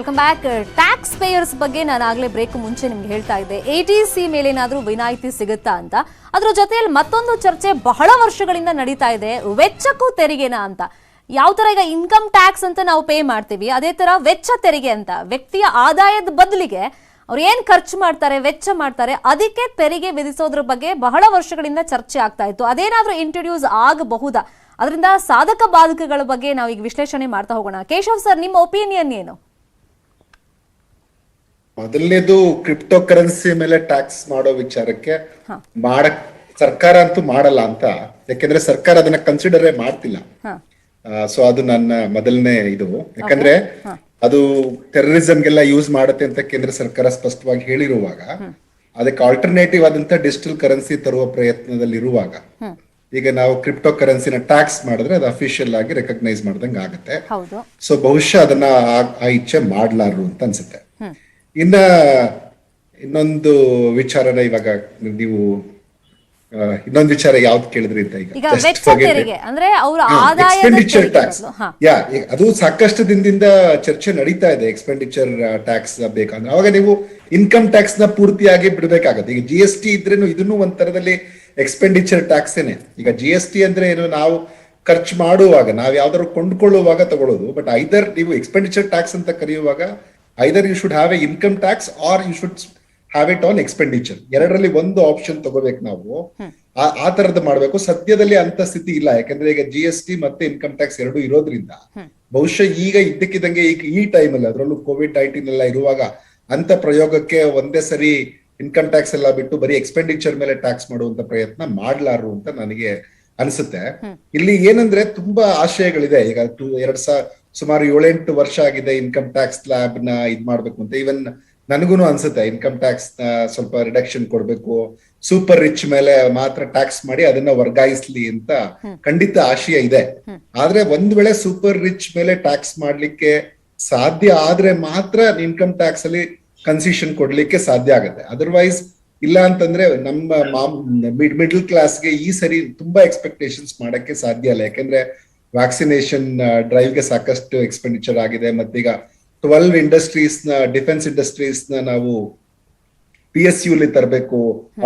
Welcome back tax payers ಬಗ್ಗೆ ನಾನು ಆಗಲೇ ಬ್ರೇಕ್ ಮುಂಚೆ ನಿಮ್ಗೆ ಹೇಳ್ತಾ ಇದ್ದೆ. ಎ ಟಿ ಸಿ ಮೇಲೆ ಏನಾದ್ರೂ ವಿನಾಯಿತಿ ಸಿಗುತ್ತಾ ಅಂತ. ಅದ್ರ ಜೊತೆಯಲ್ಲಿ ಮತ್ತೊಂದು ಚರ್ಚೆ ಬಹಳ ವರ್ಷಗಳಿಂದ ನಡೀತಾ ಇದೆ. ವೆಚ್ಚಕ್ಕೂ ತೆರಿಗೆನಾ ಅಂತ. ಯಾವ ತರ ಈಗ ಇನ್ಕಮ್ ಟ್ಯಾಕ್ಸ್ ಅಂತ ನಾವು ಪೇ ಮಾಡ್ತೀವಿ, ಅದೇ ತರ ವೆಚ್ಚ ತೆರಿಗೆ ಅಂತ. ವ್ಯಕ್ತಿಯ ಆದಾಯದ ಬದಲಿಗೆ ಅವ್ರು ಏನು ಖರ್ಚು ಮಾಡ್ತಾರೆ, ವೆಚ್ಚ ಮಾಡ್ತಾರೆ, ಅದಕ್ಕೆ ತೆರಿಗೆ ವಿಧಿಸೋದ್ರ ಬಗ್ಗೆ ಬಹಳ ವರ್ಷಗಳಿಂದ ಚರ್ಚೆ ಆಗ್ತಾ ಇತ್ತು. ಅದೇನಾದ್ರೂ ಇಂಟ್ರೊಡ್ಯೂಸ್ ಆಗಬಹುದಾ? ಅದರಿಂದ ಸಾಧಕ ಬಾಧಕಗಳ ಬಗ್ಗೆ ನಾವು ಈಗ ವಿಶ್ಲೇಷಣೆ ಮಾಡ್ತಾ ಹೋಗೋಣ. ಕೇಶವ್ ಸರ್, ನಿಮ್ಮ ಒಪಿನಿಯನ್ ಏನು? ಮೊದಲನೇದು ಕ್ರಿಪ್ಟೋ ಕರೆನ್ಸಿ ಮೇಲೆ ಟ್ಯಾಕ್ಸ್ ಮಾಡೋ ವಿಚಾರಕ್ಕೆ ಮಾಡಕ್ ಸರ್ಕಾರ ಅಂತೂ ಮಾಡಲ್ಲ ಅಂತ. ಯಾಕೆಂದ್ರೆ ಸರ್ಕಾರ ಅದನ್ನ ಕನ್ಸಿಡರೇ ಮಾಡ್ತಿಲ್ಲ. ಸೊ ಅದು ನನ್ನ ಮೊದಲನೇ ಇದು. ಯಾಕಂದ್ರೆ ಅದು ಟೆರರಿಸಂಗೆಲ್ಲ ಯೂಸ್ ಮಾಡುತ್ತೆ ಅಂತ ಕೇಂದ್ರ ಸರ್ಕಾರ ಸ್ಪಷ್ಟವಾಗಿ ಹೇಳಿರುವಾಗ ಅದಕ್ಕೆ ಆಲ್ಟರ್ನೇಟಿವ್ ಆದಂತ ಡಿಜಿಟಲ್ ಕರೆನ್ಸಿ ತರುವ ಪ್ರಯತ್ನದಲ್ಲಿರುವಾಗ ಈಗ ನಾವು ಕ್ರಿಪ್ಟೋ ಕರೆನ್ಸಿನ ಟ್ಯಾಕ್ಸ್ ಮಾಡಿದ್ರೆ ಅದು ಅಫಿಷಿಯಲ್ ಆಗಿ ರೆಕಗ್ನೈಸ್ ಮಾಡ್ದಂಗೆ ಆಗುತ್ತೆ. ಸೊ ಬಹುಶಃ ಅದನ್ನ ಆ- ಆ ಇಚ್ಛೆ ಮಾಡ್ಲಾರು ಅಂತ ಅನ್ಸುತ್ತೆ. ಇನ್ನ ಇನ್ನೊಂದು ವಿಚಾರನ ಇವಾಗ ನೀವು ಇನ್ನೊಂದು ವಿಚಾರ ಯಾವ್ದು ಕೇಳಿದ್ರಿ ಅಂತ ಈಗ? ಎಕ್ಸ್ಪೆಂಡಿಚರ್ ಹಾ ಯಾ ಅದು ಸಾಕಷ್ಟು ದಿನದಿಂದ ಚರ್ಚೆ ನಡೀತಾ ಇದೆ ಎಕ್ಸ್ಪೆಂಡಿಚರ್ ಟ್ಯಾಕ್ಸ್ ಬೇಕಂದ್ರೆ ಅವಾಗ ನೀವು ಇನ್ಕಮ್ ಟ್ಯಾಕ್ಸ್ನ ಪೂರ್ತಿಯಾಗಿ ಬಿಡಬೇಕಾಗತ್ತೆ. ಈಗ ಜಿ ಎಸ್ ಟಿ ಇದ್ರೇನು ಇದನ್ನು ಒಂದ್ ತರದಲ್ಲಿ ಎಕ್ಸ್ಪೆಂಡಿಚರ್ ಟ್ಯಾಕ್ಸ್ ಏನೇ ಈಗ ಜಿ ಎಸ್ ಟಿ ಅಂದ್ರೆ ಏನು ನಾವು ಖರ್ಚು ಮಾಡುವಾಗ ನಾವ್ ಯಾವ್ದಾದ್ರು ಕೊಂಡ್ಕೊಳ್ಳುವಾಗ ತಗೊಳ್ಳೋದು ಬಟ್ ಐದರ್ ನೀವು ಎಕ್ಸ್ಪೆಂಡಿಚರ್ ಟ್ಯಾಕ್ಸ್ ಅಂತ ಕರೆಯುವಾಗ either you should have a income tax or you should have it on expenditure ಎರಡರಲ್ಲಿ ಒಂದು ಆಪ್ಷನ್ ತಗೋಬೇಕು ನಾವು. ಆ- ತರದ್ದು ಮಾಡ್ಬೇಕು. ಸದ್ಯದಲ್ಲಿ ಅಂತ ಸ್ಥಿತಿ ಇಲ್ಲ. ಯಾಕಂದ್ರೆ ಈಗ ಜಿ ಎಸ್ ಟಿ ಮತ್ತೆ ಇನ್ಕಮ್ ಟ್ಯಾಕ್ಸ್ ಎರಡು ಇರೋದ್ರಿಂದ ಬಹುಶಃ ಈಗ ಇದ್ದಕ್ಕಿದ್ದಂಗೆ ಈಗ ಈ ಟೈಮ್ ಅಲ್ಲಿ ಅದರಲ್ಲೂ ಕೋವಿಡ್ ನೈನ್ಟೀನ್ ಎಲ್ಲ ಇರುವಾಗ ಅಂತ ಪ್ರಯೋಗಕ್ಕೆ ಒಂದೇ ಸರಿ ಇನ್ಕಮ್ ಟ್ಯಾಕ್ಸ್ ಎಲ್ಲ ಬಿಟ್ಟು ಬರೀ ಎಕ್ಸ್ಪೆಂಡಿಚರ್ ಮೇಲೆ ಟ್ಯಾಕ್ಸ್ ಮಾಡುವಂತ ಪ್ರಯತ್ನ ಮಾಡ್ಲಾರು ಅಂತ ನನಗೆ ಅನಿಸುತ್ತೆ. ಇಲ್ಲಿ ಏನಂದ್ರೆ ತುಂಬಾ ಆಶಯಗಳಿದೆ. ಈಗ ಟೂ ಎರಡ್ ಸಾವಿರ ಸುಮಾರು ಏಳೆಂಟು ವರ್ಷ ಆಗಿದೆ ಇನ್ಕಮ್ ಟ್ಯಾಕ್ಸ್ ಲ್ಯಾಬ್ನ ಇದ್ ಮಾಡ್ಬೇಕು ಅಂತ. ಈವನ್ ನನಗೂ ಅನ್ಸುತ್ತೆ ಇನ್ಕಮ್ ಟ್ಯಾಕ್ಸ್ನ ಸ್ವಲ್ಪ ರಿಡಕ್ಷನ್ ಕೊಡ್ಬೇಕು. ಸೂಪರ್ ರಿಚ್ ಮೇಲೆ ಮಾತ್ರ ಟ್ಯಾಕ್ಸ್ ಮಾಡಿ ಅದನ್ನ ವರ್ಗಾಯಿಸ್ಲಿ ಅಂತ ಖಂಡಿತ ಆಶಯ ಇದೆ. ಆದ್ರೆ ಒಂದ್ ವೇಳೆ ಸೂಪರ್ ರಿಚ್ ಮೇಲೆ ಟ್ಯಾಕ್ಸ್ ಮಾಡ್ಲಿಕ್ಕೆ ಸಾಧ್ಯ ಆದ್ರೆ ಮಾತ್ರ ಇನ್ಕಮ್ ಟ್ಯಾಕ್ಸ್ ಅಲ್ಲಿ ಕನ್ಸಿಷನ್ ಕೊಡ್ಲಿಕ್ಕೆ ಸಾಧ್ಯ ಆಗುತ್ತೆ. ಅದರ್ವೈಸ್ ಇಲ್ಲ ಅಂತಂದ್ರೆ ನಮ್ಮ ಮಿಡ್ ಮಿಡ್ಲ್ ಕ್ಲಾಸ್ಗೆ ಈ ಸರಿ ತುಂಬಾ ಎಕ್ಸ್ಪೆಕ್ಟೇಷನ್ಸ್ ಮಾಡಕ್ಕೆ ಸಾಧ್ಯ ಇಲ್ಲ. ಯಾಕಂದ್ರೆ ವ್ಯಾಕ್ಸಿನೇಷನ್ ಡ್ರೈವ್ಗೆ ಸಾಕಷ್ಟು ಎಕ್ಸ್ಪೆಂಡಿಚರ್ ಆಗಿದೆ. ಮತ್ತೀಗ ಟ್ವೆಲ್ವ್ ಇಂಡಸ್ಟ್ರೀಸ್ನ ಡಿಫೆನ್ಸ್ ಇಂಡಸ್ಟ್ರೀಸ್ನ ನಾವು ಪಿ ಎಸ್ ಯು ತರಬೇಕು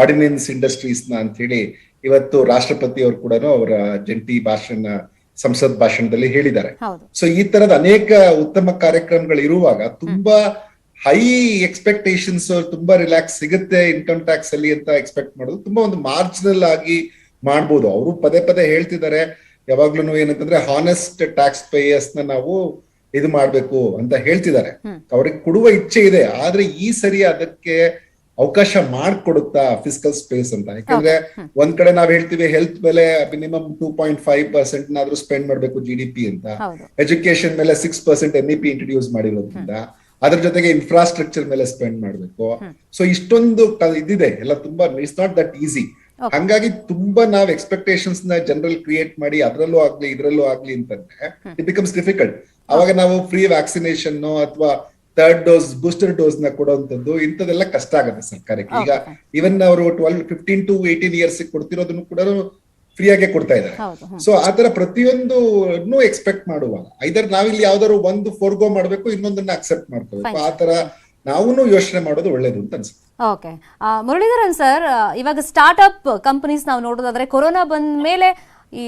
ಆರ್ಡಿನೆನ್ಸ್ ಇಂಡಸ್ಟ್ರೀಸ್ನ ಅಂತ ಹೇಳಿ ಇವತ್ತು ರಾಷ್ಟ್ರಪತಿ ಅವರು ಕೂಡ ಅವರ ಜಂಟಿ ಭಾಷಣ ಸಂಸತ್ ಭಾಷಣದಲ್ಲಿ ಹೇಳಿದ್ದಾರೆ. ಸೊ ಈ ತರದ ಅನೇಕ ಉತ್ತಮ ಕಾರ್ಯಕ್ರಮಗಳು ಇರುವಾಗ ತುಂಬಾ ಹೈ ಎಕ್ಸ್ಪೆಕ್ಟೇಷನ್ಸ್ ತುಂಬಾ ರಿಲ್ಯಾಕ್ಸ್ ಸಿಗುತ್ತೆ ಇನ್ಕಮ್ ಟ್ಯಾಕ್ಸ್ ಅಲ್ಲಿ ಅಂತ ಎಕ್ಸ್ಪೆಕ್ಟ್ ಮಾಡೋದು ತುಂಬಾ ಒಂದು ಮಾರ್ಜಿನಲ್ ಆಗಿ ಮಾಡ್ಬೋದು. ಅವರು ಪದೇ ಪದೇ ಹೇಳ್ತಿದ್ದಾರೆ. ಯಾವಾಗ್ಲೂ ಏನಂತಂದ್ರೆ ಹಾನೆಸ್ಟ್ ಟ್ಯಾಕ್ಸ್ ಪೇಯರ್ಸ್ನ ನಾವು ಇದು ಮಾಡ್ಬೇಕು ಅಂತ ಹೇಳ್ತಿದ್ದಾರೆ. ಅವ್ರಿಗೆ ಕೊಡುವ ಇಚ್ಛೆ ಇದೆ. ಆದ್ರೆ ಈ ಸರಿ ಅದಕ್ಕೆ ಅವಕಾಶ ಮಾಡ್ಕೊಡುತ್ತಾ ಫಿಸಿಕಲ್ ಸ್ಪೇಸ್ ಅಂತ. ಯಾಕಂದ್ರೆ ಒಂದ್ ಕಡೆ ನಾವ್ ಹೇಳ್ತೀವಿ ಹೆಲ್ತ್ ಮೇಲೆ minimum two point five percent ಆದ್ರೂ ಸ್ಪೆಂಡ್ ಮಾಡ್ಬೇಕು ಜಿ ಡಿ ಪಿ ಅಂತ. ಎಜುಕೇಶನ್ ಮೇಲೆ six percent N E P introduce ಮಾಡಿರೋದ್ರಿಂದ ಅದ್ರ ಜೊತೆಗೆ ಇನ್ಫ್ರಾಸ್ಟ್ರಕ್ಚರ್ ಮೇಲೆ ಸ್ಪೆಂಡ್ ಮಾಡ್ಬೇಕು. ಸೊ ಇಷ್ಟೊಂದು ಇದಿದೆ. ಎಲ್ಲ ತುಂಬಾ ಇಟ್ಸ್ ನಾಟ್ ದಟ್ ಈಸಿ ಹಂಗಾಗಿ ತುಂಬಾ ನಾವ್ ಎಕ್ಸ್ಪೆಕ್ಟೇಷನ್ಸ್ನ ಜನರಲ್ ಕ್ರಿಯೇಟ್ ಮಾಡಿ ಅದ್ರಲ್ಲೂ ಆಗ್ಲಿ ಇದ್ರಲ್ಲೂ ಆಗ್ಲಿ ಅಂತಂದ್ರೆ ಇಟ್ ಬಿಕಮ್ಸ್ ಡಿಫಿಕಲ್ಟ್ ಅವಾಗ ನಾವು ಫ್ರೀ ವ್ಯಾಕ್ಸಿನೇಷನ್ ಅಥವಾ ಥರ್ಡ್ ಡೋಸ್ ಬೂಸ್ಟರ್ ಡೋಸ್ನ ಕೊಡುವಂತದ್ದು ಇಂಥದೆಲ್ಲ ಕಷ್ಟ ಆಗುತ್ತೆ ಸರ್ಕಾರಕ್ಕೆ. ಈಗ ಇವನ್ ಅವರು twelve fifteen to eighteen years ಕೊಡ್ತಿರೋದನ್ನು ಕೂಡ ಫ್ರೀ ಆಗಿ ಕೊಡ್ತಾ ಇದ್ದಾರೆ. ಸೊ ಆತರ ಪ್ರತಿಯೊಂದು ಎಕ್ಸ್ಪೆಕ್ಟ್ ಮಾಡುವಾಗ. ಐದರ್ ನಾವಿಲ್ಲಿ ಯಾವ್ದಾದ್ರು ಒಂದು ಫೋರ್ಗೋ ಮಾಡ್ಬೇಕು ಇನ್ನೊಂದನ್ನ ಅಕ್ಸೆಪ್ಟ್ ಮಾಡ್ಕೋಬೇಕು. ಆತರ ನಾವು ಯೋಚನೆ ಮಾಡೋದು ಒಳ್ಳೇದು ಅಂತ ಅನ್ಸುತ್ತೆ. ಓಕೆ. ಮುರಳೀಧರನ್ ಸರ್ ಇವಾಗ ಸ್ಟಾರ್ಟ್ಅಪ್ ಕಂಪನೀಸ್ ನಾವು ನೋಡೋದಾದ್ರೆ ಕೊರೋನಾ ಬಂದ ಮೇಲೆ ಈ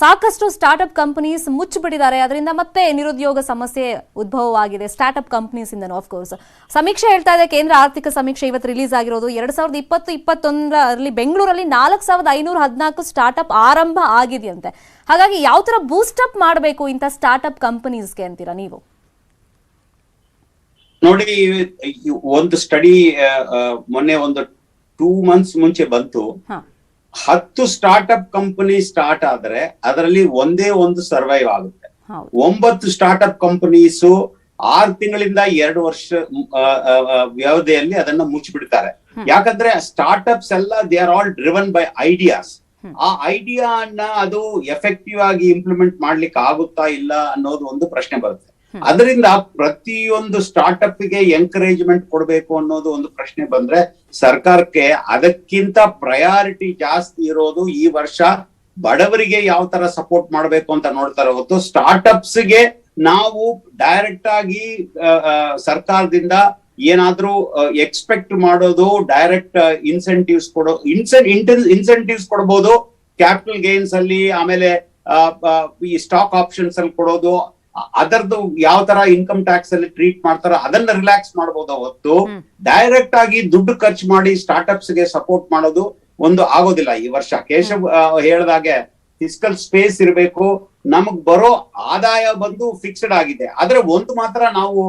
ಸಾಕಷ್ಟು ಸ್ಟಾರ್ಟ್ಅಪ್ ಕಂಪನೀಸ್ ಮುಚ್ಚಿಬಿಟ್ಟಿದ್ದಾರೆ. ಅದರಿಂದ ಮತ್ತೆ ನಿರುದ್ಯೋಗ ಸಮಸ್ಯೆ ಉದ್ಭವವಾಗಿದೆ ಸ್ಟಾರ್ಟ್ಅಪ್ ಕಂಪನೀಸ್ ಆಫ್ ಕೋರ್ಸ್ ಸಮೀಕ್ಷೆ ಹೇಳ್ತಾ ಇದೆ, ಕೇಂದ್ರ ಆರ್ಥಿಕ ಸಮೀಕ್ಷೆ ಇವತ್ತು ರಿಲೀಸ್ ಆಗಿರೋದು. ಎರಡ್ ಸಾವಿರದ ಇಪ್ಪತ್ತು, ಇಪ್ಪತ್ತೊಂದರಲ್ಲಿ ಬೆಂಗಳೂರಲ್ಲಿ ನಾಲ್ಕು ಸಾವಿರದ ಐನೂರ ಹದಿನಾಲ್ಕು ಸ್ಟಾರ್ಟ್ಅಪ್ ಆರಂಭ ಆಗಿದೆಯಂತೆ. ಹಾಗಾಗಿ ಯಾವ ತರ ಬೂಸ್ಟಪ್ ಮಾಡಬೇಕು ಇಂಥ ಸ್ಟಾರ್ಟ್ಅಪ್ ಕಂಪನೀಸ್ಗೆ ಅಂತೀರಾ ನೀವು? ನೋಡಿ ಒಂದು ಸ್ಟಡಿ ಮೊನ್ನೆ ಒಂದು ಟೂ ಮಂತ್ಸ್ ಮುಂಚೆ ಬಂತು. ಹತ್ತು ಸ್ಟಾರ್ಟ್ಅಪ್ ಕಂಪನಿ ಸ್ಟಾರ್ಟ್ ಆದ್ರೆ ಅದರಲ್ಲಿ ಒಂದೇ ಒಂದು ಸರ್ವೈವ್ ಆಗುತ್ತೆ. ಒಂಬತ್ತು ಒಂಬತ್ತು ಸ್ಟಾರ್ಟ್ಅಪ್ ಕಂಪನೀಸು ಆರು ತಿಂಗಳಿಂದ ಎರಡು ವರ್ಷ ವ್ಯವಧಿಯಲ್ಲಿ ಅದನ್ನ ಮುಚ್ಚಿಬಿಡ್ತಾರೆ. ಯಾಕಂದ್ರೆ ಸ್ಟಾರ್ಟ್ಅಪ್ಸ್ ಎಲ್ಲ they are all driven by ideas ಆ ಐಡಿಯಾ ಅನ್ನ ಅದು ಎಫೆಕ್ಟಿವ್ ಆಗಿ ಇಂಪ್ಲಿಮೆಂಟ್ ಮಾಡ್ಲಿಕ್ಕೆ ಆಗುತ್ತಾ ಇಲ್ಲ ಅನ್ನೋದು ಒಂದು ಪ್ರಶ್ನೆ ಬರುತ್ತೆ. ಅದರಿಂದ ಪ್ರತಿಯೊಂದು ಸ್ಟಾರ್ಟ್ಅಪ್ಗೆ ಎಂಕರೇಜ್ಮೆಂಟ್ ಕೊಡಬೇಕು ಅನ್ನೋದು ಒಂದು ಪ್ರಶ್ನೆ ಬಂದ್ರೆ ಸರ್ಕಾರಕ್ಕೆ ಅದಕ್ಕಿಂತ ಪ್ರಯಾರಿಟಿ ಜಾಸ್ತಿ ಇರೋದು ಈ ವರ್ಷ ಬಡವರಿಗೆ ಯಾವ ತರ ಸಪೋರ್ಟ್ ಮಾಡಬೇಕು ಅಂತ ನೋಡ್ತಾರೆ ಹೊತ್ತು ಸ್ಟಾರ್ಟ್ಅಪ್ಸ್ಗೆ ನಾವು ಡೈರೆಕ್ಟ್ ಆಗಿ ಸರ್ಕಾರದಿಂದ ಏನಾದ್ರೂ ಎಕ್ಸ್ಪೆಕ್ಟ್ ಮಾಡೋದು ಡೈರೆಕ್ಟ್ ಇನ್ಸೆಂಟಿವ್ಸ್ ಕೊಡೋ ಇನ್ಸೆನ್ ಇನ್ಸೆಂಟಿವ್ಸ್ ಕೊಡಬಹುದು ಕ್ಯಾಪಿಟಲ್ ಗೇನ್ಸ್ ಅಲ್ಲಿ ಆಮೇಲೆ ಈ ಸ್ಟಾಕ್ ಆಪ್ಷನ್ಸ್ ಅಲ್ಲಿ ಕೊಡೋದು. ಅದರದ್ದು ಯಾವ ತರ ಇನ್ಕಮ್ ಟ್ಯಾಕ್ಸ್ ಅಲ್ಲಿ ಟ್ರೀಟ್ ಮಾಡ್ತಾರೋ ಅದನ್ನ ರಿಲ್ಯಾಕ್ಸ್ ಮಾಡಬಹುದು ಹೊತ್ತು ಡೈರೆಕ್ಟ್ ಆಗಿ ದುಡ್ಡು ಖರ್ಚು ಮಾಡಿ ಸ್ಟಾರ್ಟ್ಅಪ್ಸ್ಗೆ ಸಪೋರ್ಟ್ ಮಾಡೋದು ಒಂದು ಆಗೋದಿಲ್ಲ ಈ ವರ್ಷ. ಕೇಶವ್ ಹೇಳ್ದಾಗೆ ಫಿಸಿಕಲ್ ಸ್ಪೇಸ್ ಇರಬೇಕು ನಮಗ್ ಬರೋ ಆದಾಯ ಬಂದು ಫಿಕ್ಸ್ಡ್ ಆಗಿದೆ. ಆದ್ರೆ ಒಂದು ಮಾತ್ರ ನಾವು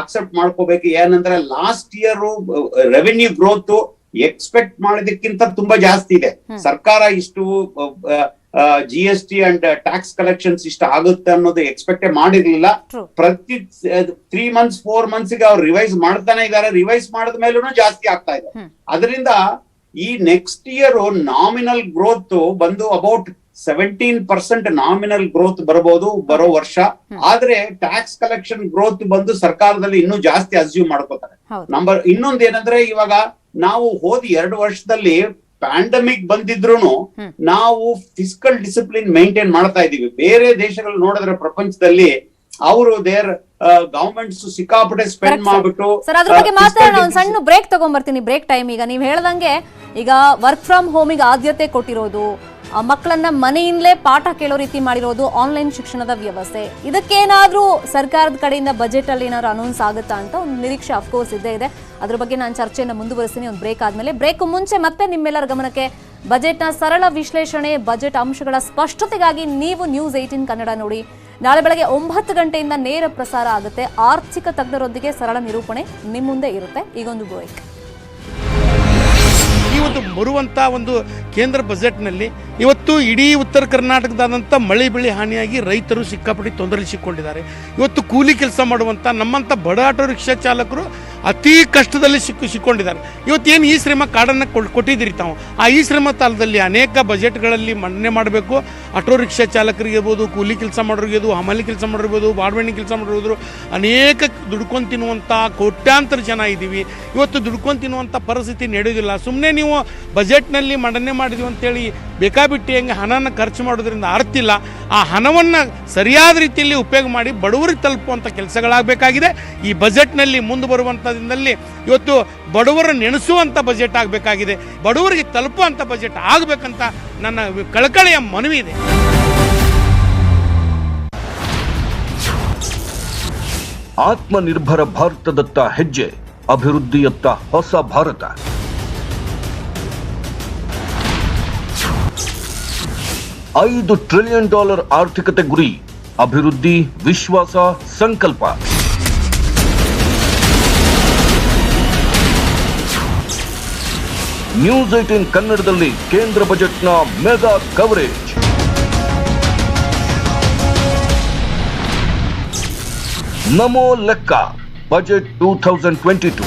ಅಕ್ಸೆಪ್ಟ್ ಮಾಡ್ಕೋಬೇಕು ಏನಂದ್ರೆ last year revenue growth expect ಮಾಡಿದಕ್ಕಿಂತ ತುಂಬಾ ಜಾಸ್ತಿ ಇದೆ. ಸರ್ಕಾರ ಇಷ್ಟು G S T and tax collections ಇಷ್ಟ ಆಗುತ್ತೆ ಅನ್ನೋದು ಎಕ್ಸ್ಪೆಕ್ಟ್ ಮಾಡಿರ್ಲಿಲ್ಲ. ಪ್ರತಿ ತ್ರೀ ಮಂತ್ಸ್ ಫೋರ್ ಮಂತ್ಸ್ಗೆ ಅವ್ರು ರಿವೈಸ್ ಮಾಡ್ತಾನೆ ಇದಾರೆ ರಿವೈಸ್ ಮಾಡಿದ ಮೇಲೂ ಜಾಸ್ತಿ ಆಗ್ತಾ ಇದೆ. ಅದರಿಂದ ಈ ನೆಕ್ಸ್ಟ್ ಇಯರ್ ನಾಮಿನಲ್ ಗ್ರೋತ್ ಬಂದು about seventeen percent nominal growth ಬರಬಹುದು ಬರೋ ವರ್ಷ. ಆದ್ರೆ ಟ್ಯಾಕ್ಸ್ ಕಲೆಕ್ಷನ್ ಗ್ರೋತ್ ಬಂದು ಸರ್ಕಾರದಲ್ಲಿ ಇನ್ನೂ ಜಾಸ್ತಿ ಅಸ್ಯೂಮ್ ಮಾಡ್ಕೋತಾರೆ. ನಂಬರ್ ಇನ್ನೊಂದ್ ಏನಂದ್ರೆ ಇವಾಗ ನಾವು ಹೋದ ಎರಡು ವರ್ಷದಲ್ಲಿ ಪ್ಯಾಂಡಮಿಕ್ ಬಂದಿದ್ರು ನಾವು ಫಿಸಿಕಲ್ ಡಿಸಿಪ್ಲಿನ್ ಮೈಂಟೈನ್ ಮಾಡ್ತಾ ಇದೀವಿ ಬೇರೆ ದೇಶಗಳು ನೋಡಿದ್ರೆ ಪ್ರಪಂಚದಲ್ಲಿ ಅವರು ದೇರ್ ಗವರ್ಮೆಂಟ್ಸ್ ಸಿಕ್ಕಾಪಟ್ಟೆ ಸ್ಪೆಂಡ್. ಮಾಡ್ಬಿಟ್ಟು ಸರ್ ಅದ್ರ ಬಗ್ಗೆ ಮಾತಾಡೋಣ. ಒಂದು ಸಣ್ಣ ಬ್ರೇಕ್ ತಗೊಂಡ್ಬರ್ತೀನಿ ಬ್ರೇಕ್ ಟೈಮ್ ಈಗ. ನೀವು ಹೇಳ್ದಂಗೆ ಈಗ ವರ್ಕ್ ಫ್ರಮ್ ಹೋಮಿಗೆ ಆದ್ಯತೆ ಕೊಟ್ಟಿರೋದು. ಮಕ್ಕಳನ್ನ ಮನೆಯಿಂದಲೇ ಪಾಠ ಕೇಳೋ ರೀತಿ ಮಾಡಿರೋದು ಆನ್ಲೈನ್ ಶಿಕ್ಷಣದ ವ್ಯವಸ್ಥೆ. ಇದಕ್ಕೇನಾದ್ರೂ ಸರ್ಕಾರದ ಕಡೆಯಿಂದ ಬಜೆಟ್ ಅಲ್ಲಿ ಏನಾದ್ರು ಅನೌನ್ಸ್ ಆಗುತ್ತಾ ಅಂತ ಒಂದು ನಿರೀಕ್ಷೆ ಅಫ್ಕೋರ್ಸ್ ಇದ್ದೇ ಇದೆ. ಅದ್ರ ಬಗ್ಗೆ ನಾನು ಚರ್ಚೆಯನ್ನು ಮುಂದುವರಿಸ್ತೀನಿ, ಒಂದು ಬ್ರೇಕ್ ಆದ್ಮೇಲೆ. ಬ್ರೇಕ್ ಮುಂಚೆ ಮತ್ತೆ ನಿಮ್ಮೆಲ್ಲರ ಗಮನಕ್ಕೆ ಬಜೆಟ್ನ ಸರಳ ವಿಶ್ಲೇಷಣೆ ಬಜೆಟ್ ಅಂಶಗಳ ಸ್ಪಷ್ಟತೆಗಾಗಿ ನೀವು ನ್ಯೂಸ್ ಏಯ್ಟೀನ್ ಕನ್ನಡ ನೋಡಿ. ನಾಳೆ ಬೆಳಗ್ಗೆ ಒಂಬತ್ತು ಗಂಟೆಯಿಂದ ನೇರ ಪ್ರಸಾರ ಆಗುತ್ತೆ. ಆರ್ಥಿಕ ತಜ್ಞರೊಂದಿಗೆ ಸರಳ ನಿರೂಪಣೆ ನಿಮ್ಮ ಮುಂದೆ ಇರುತ್ತೆ. ಈಗೊಂದು ಬ್ರೇಕ್ ಒಂದು ಬರುವಂಥ ಒಂದು ಕೇಂದ್ರ ಬಜೆಟ್ನಲ್ಲಿ ಇವತ್ತು ಇಡೀ ಉತ್ತರ ಕರ್ನಾಟಕದಾದಂಥ ಮಳೆ ಬೆಳೆ ಹಾನಿಯಾಗಿ ರೈತರು ಸಿಕ್ಕಾಪಟ್ಟಿ ತೊಂದರೆ ಸಿಕ್ಕೊಂಡಿದ್ದಾರೆ. ಇವತ್ತು ಕೂಲಿ ಕೆಲಸ ಮಾಡುವಂಥ ನಮ್ಮಂಥ ಬಡ ಆಟೋ ರಿಕ್ಷಾ ಚಾಲಕರು ಅತಿ ಕಷ್ಟದಲ್ಲಿ ಸಿಕ್ಕು ಸಿಕ್ಕೊಂಡಿದ್ದಾರೆ. ಇವತ್ತೇನು ಈ ಶ್ರಮ ಕಾರ್ಡನ್ನು ಕೊಡ್, ಕೊಟ್ಟಿದ್ದೀರಿ ತಾವು? ಆ ಈ ಶ್ರಮ ತಾಲದಲ್ಲಿ ಅನೇಕ ಬಜೆಟ್ಗಳಲ್ಲಿ ಮಂಡನೆ ಮಾಡಬೇಕು. ಆಟೋ ರಿಕ್ಷಾ ಚಾಲಕರಿಗಿರ್ಬೋದು ಕೂಲಿ ಕೆಲಸ ಮಾಡೋರಿಗಿರ್ಬೋದು ಹಮಾಲಿ ಕೆಲಸ ಮಾಡಿರ್ಬೋದು ಬಾಡ್ಬಣ್ಣಿ ಕೆಲಸ ಮಾಡಿರ್ಬೋದು ಅನೇಕ ದುಡ್ಕೊಂಡು ತಿನ್ನುವಂಥ ಕೋಟ್ಯಾಂತರ ಜನ ಇದ್ದೀವಿ. ಇವತ್ತು ದುಡ್ಕೊಂಡು ತಿನ್ನುವಂಥ ಪರಿಸ್ಥಿತಿ ನಡೆಯೋದಿಲ್ಲ. ಸುಮ್ಮನೆ ನೀವು ಬಜೆಟ್ನಲ್ಲಿ ಮಂಡನೆ ಮಾಡಿದ್ವಿ ಅಂತೇಳಿ ಬೇಕಾಬಿಟ್ಟಿ ಹೆಂಗೆ ಹಣನ ಖರ್ಚು ಮಾಡೋದ್ರಿಂದ ಅರ್ಥ ಇಲ್ಲ. ಆ ಹಣವನ್ನು ಸರಿಯಾದ ರೀತಿಯಲ್ಲಿ ಉಪಯೋಗ ಮಾಡಿ ಬಡವರಿಗೆ ತಲುಪುವಂಥ ಕೆಲಸಗಳಾಗಬೇಕಾಗಿದೆ. ಈ ಬಜೆಟ್ನಲ್ಲಿ ಮುಂದೆ ಬರುವಂಥ ದಿನದಲ್ಲಿ ಇವತ್ತು ಬಡವರು ನೆನೆಸುವಂಥ ಬಜೆಟ್ ಆಗಬೇಕಾಗಿದೆ, ಬಡವರಿಗೆ ತಲುಪುವಂಥ ಬಜೆಟ್ ಆಗಬೇಕಂತ ನನ್ನ ಕಳಕಳಿಯ ಮನವಿ ಇದೆ. ಆತ್ಮನಿರ್ಭರ ಭಾರತದತ್ತ ಹೆಜ್ಜೆ, ಅಭಿವೃದ್ಧಿಯತ್ತ ಹೊಸ ಭಾರತ. ಐದು ಟ್ರಿಲಿಯನ್ ಡಾಲರ್ ಆರ್ಥಿಕತೆ ಗುರಿ, ಅಭಿವೃದ್ಧಿ, ವಿಶ್ವಾಸ, ಸಂಕಲ್ಪ. ನ್ಯೂಸ್ ಏಟೀನ್ ಕನ್ನಡದಲ್ಲಿ ಕೇಂದ್ರ ಬಜೆಟ್ನ ಮೆಗಾ ಕವರೇಜ್ ನಮೋ ಲೆಕ್ಕ budget two thousand twenty two